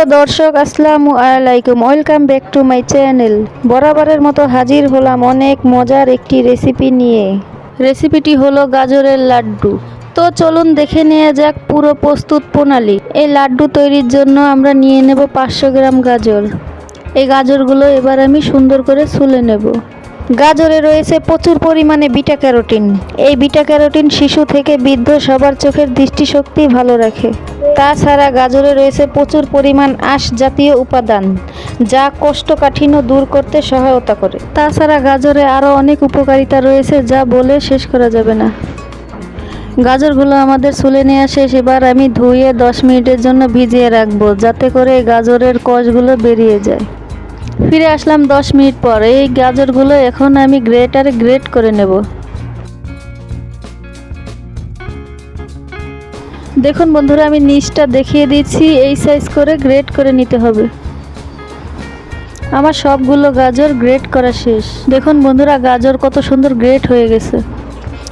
প্রিয় দর্শক, আসসালামু আলাইকুম। Welcome back to my channel বরাবরের মতো হাজির হলাম অনেক মজার একটি রেসিপি নিয়ে। রেসিপিটি হলো গাজরের লাড্ডু। তো চলুন দেখে নেওয়া যাক পুরো প্রস্তুত প্রণালী। এই লাড্ডু তৈরির জন্য আমরা নিয়ে নেব পাঁচশো গ্রাম গাজর। এই গাজরগুলো এবার আমি সুন্দর করে ছুলে নেব। গাজরে রয়েছে প্রচুর পরিমাণে বিটা ক্যারোটিন। এই বিটা ক্যারোটিন শিশু থেকে বৃদ্ধ সবার চোখের দৃষ্টিশক্তি ভালো রাখে। তাছাড়া গাজরে রয়েছে প্রচুর পরিমাণ আঁশ জাতীয় উপাদান, যা কোষ্ঠকাঠিন্য দূর করতে সহায়তা করে। তাছাড়া গাজরে আরও অনেক উপকারিতা রয়েছে, যা বলে শেষ করা যাবে না। গাজরগুলো আমাদের চুলে নেওয়া শেষ এবার আমি ধুয়ে দশ মিনিটের জন্য ভিজিয়ে রাখব, যাতে করে গাজরের কষগুলো বেরিয়ে যায়। ফিরে আসলাম দশ মিনিট পর। এই গাজরগুলো এখন আমি গ্রেটারে গ্রেট করে নেব। দেখুন বন্ধুরা, আমি নিচটা দেখিয়ে দিচ্ছি। এই সাইজ করে গ্রেট করে নিতে হবে। আমার সবগুলো গাজর গ্রেট করা শেষ। দেখুন বন্ধুরা, গাজর কত সুন্দর গ্রেট হয়ে গেছে।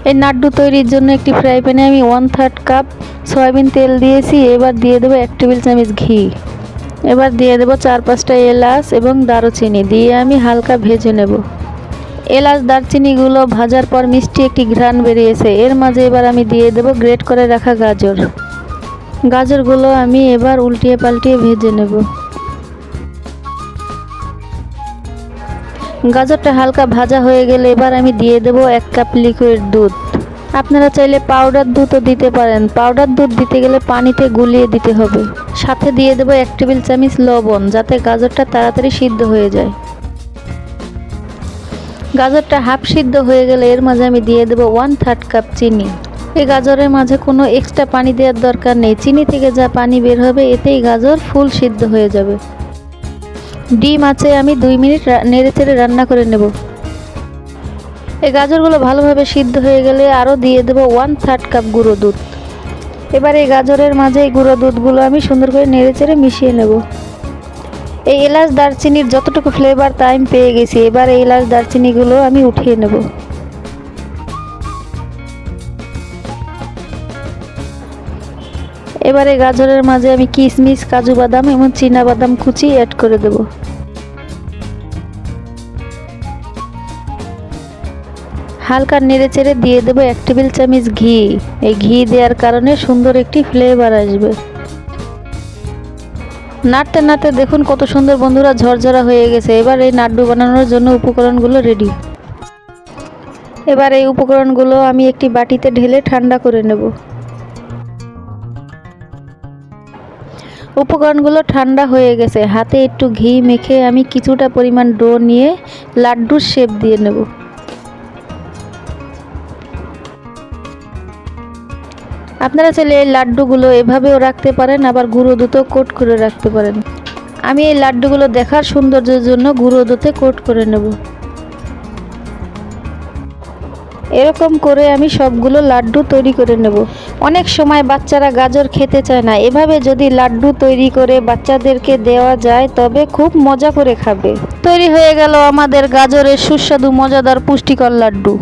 এই নাড্ডু তৈরির জন্য একটি ফ্রাই প্যানে আমি ওয়ান থার্ড কাপ সয়াবিন তেল দিয়েছি। এবার দিয়ে দেবো এক টেবিল চামচ ঘি। এবার দিয়ে দেবো চার পাঁচটা এলাচ এবং দারুচিনি। দিয়ে আমি হালকা ভেজে নেব। এলাচ, দারচিনিগুলো ভাজার পর মিষ্টি একটি ঘ্রাণ বেরিয়েছে। এর মাঝে এবার আমি দিয়ে দেবো গ্রেট করে রাখা গাজর। গাজরগুলো আমি এবার উল্টিয়ে পাল্টিয়ে ভেজে নেব। গাজরটা হালকা ভাজা হয়ে গেলে এবার আমি দিয়ে দেবো এক কাপ লিকুইড দুধ। আপনারা চাইলে পাউডার দুধও দিতে পারেন। পাউডার দুধ দিতে গেলে পানিতে গুলিয়ে দিতে হবে। সাথে দিয়ে দেবো এক টেবিল চামচ লবণ, যাতে গাজরটা তাড়াতাড়ি সিদ্ধ হয়ে যায়। গাজরটা হাফ সিদ্ধ হয়ে গেলে এর মাঝে আমি দিয়ে দেবো ওয়ান থার্ড কাপ চিনি। এই গাজরের মাঝে কোনো এক্সট্রা পানি দেওয়ার দরকার নেই। চিনি থেকে যা পানি বের হবে, এতেই গাজর ফুল সিদ্ধ হয়ে যাবে। ডিম আছে, আমি দুই মিনিট নেড়ে চেড়ে রান্না করে নেব। এই গাজরগুলো ভালোভাবে সিদ্ধ হয়ে গেলে আরও দিয়ে দেবো ওয়ান থার্ড কাপ গুঁড়ো দুধ। এবার এই গাজরের মাঝে এই গুঁড়ো দুধগুলো আমি সুন্দর করে নেড়ে চেড়ে মিশিয়ে নেব। এই এলাচ দারচিনির যতটুকু ফ্লেভার তা আমি পেয়ে গেছি, এবার এই এলাচ দারচিনিগুলো আমি উঠিয়ে নেব। এবারে গাজরের মাঝে আমি কিশমিশ কাজু বাদাম এবং চীনা বাদাম কুচি অ্যাড করে দেব। হালকা নেড়ে চেড়ে দিয়ে দেবো এক টেবিল চামচ ঘি। এই ঘি দেওয়ার কারণে সুন্দর একটি ফ্লেভার আসবে। নাড়তে নাড়তে দেখুন কত সুন্দর বন্ধুরা ঝরঝরা হয়ে গেছে। এবার এই নাড্ডু বানানোর জন্য উপকরণগুলো রেডি এবার এই উপকরণগুলো আমি একটি বাটিতে ঢেলে ঠান্ডা করে নেব। উপকরণগুলো ঠান্ডা হয়ে গেছে। হাতে একটু ঘি মেখে আমি কিছুটা পরিমাণ ডো নিয়ে লাড্ডুর শেপ দিয়ে নেব। আপনারা চাইলে এই লাড্ডুগুলো এভাবেও রাখতে পারেন, আবার গুঁড়ো দুধেও কোট করে রাখতে পারেন। আমি এই লাড্ডুগুলো দেখার সৌন্দর্যের জন্য গুঁড়ো দুধে কোট করে নেব। এরকম করে আমি সবগুলো লাড্ডু তৈরি করে নেব। অনেক সময় বাচ্চারা গাজর খেতে চায় না। এভাবে যদি লাড্ডু তৈরি করে বাচ্চাদেরকে দেওয়া যায়, তবে খুব মজা করে খাবে। তৈরি হয়ে গেল আমাদের গাজরের সুস্বাদু, মজাদার, পুষ্টিকর লাড্ডু।